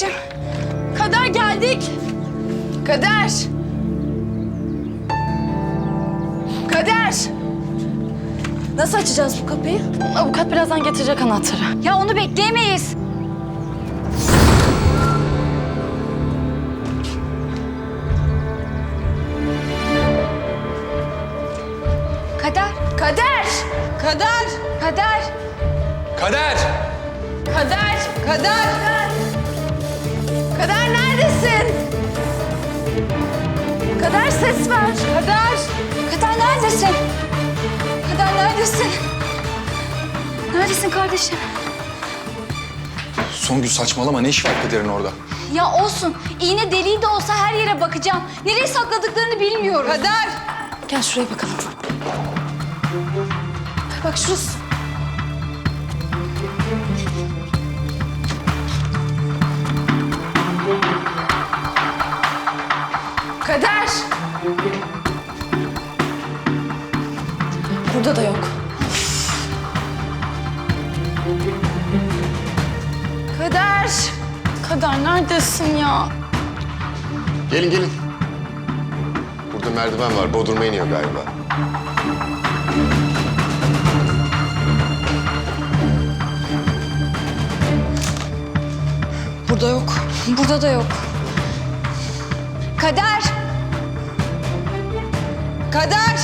kardeşim. Kader geldik. Kader. Kader. Nasıl açacağız bu kapıyı? Avukat birazdan getirecek anahtarı. Ya onu bekleyemeyiz. Kader, Kader. Kader. kader. Kader! Kader. Kader. Kader neredesin? Kader ses ver. Kader. Kader neredesin? Kader neredesin? Neredesin kardeşim? Songül saçmalama ne iş var Kader'in orada? Ya olsun. iğne deliği de olsa her yere bakacağım. Nereye sakladıklarını bilmiyorum. Kader. Gel şuraya bakalım. Bak şurası. Burada da yok. Kader. Kader neredesin ya? Gelin gelin. Burada merdiven var. Bodrum'a iniyor galiba. Burada yok. Burada da yok. Kader! Kader.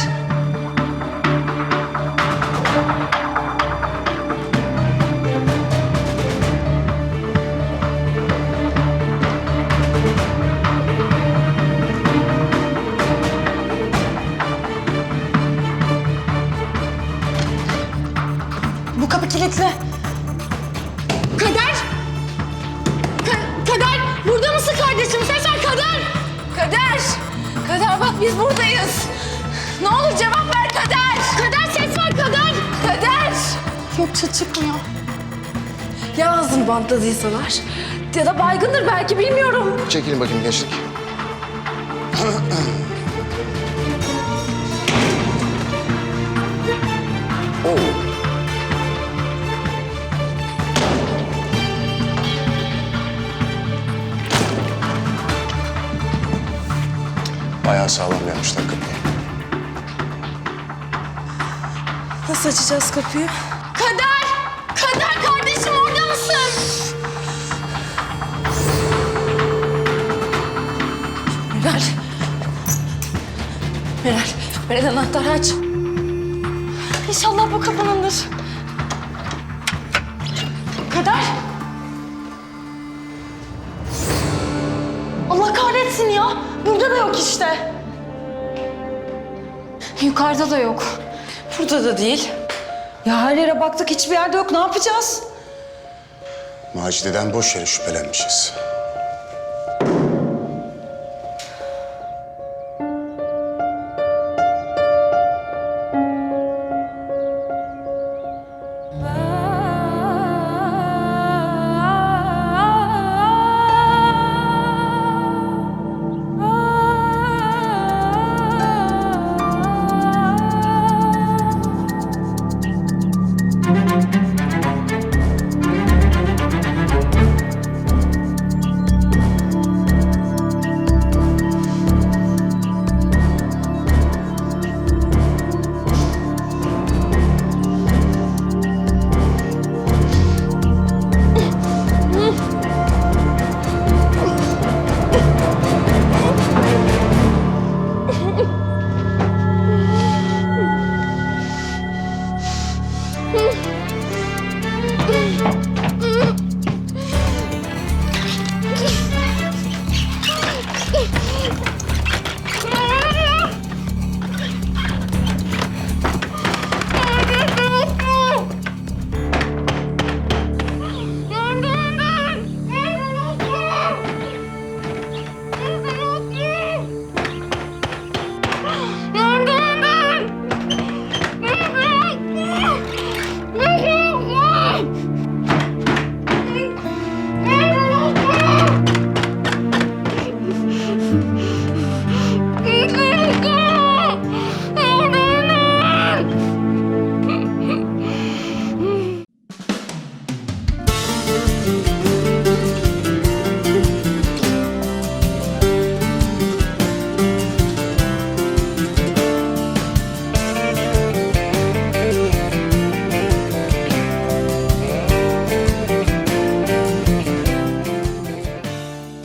Bu kapı kilitli. Kader! Ka- Kader! Burada mısın kardeşim? Ver Kader! Kader! Kader bak biz buradayız. Ne olur cevap ver Kader! Kader ses ver Kader! Kader! Yok çıkmıyor. Ya ağzını bantladıysalar ya da baygındır belki bilmiyorum. Çekilin bakayım gençlik. Oo. Bayağı sağlam yapmışlar kapıyı. Nasıl açacağız kapıyı? Kader! Kader kardeşim orada mısın? Meral. Meral. Meral anahtarı aç. İnşallah bu kapınındır. Kader. Allah kahretsin ya. Burada da yok işte. Yukarıda da yok. Burada da değil. Ya her yere baktık hiçbir yerde yok. Ne yapacağız? Macide'den boş yere şüphelenmişiz.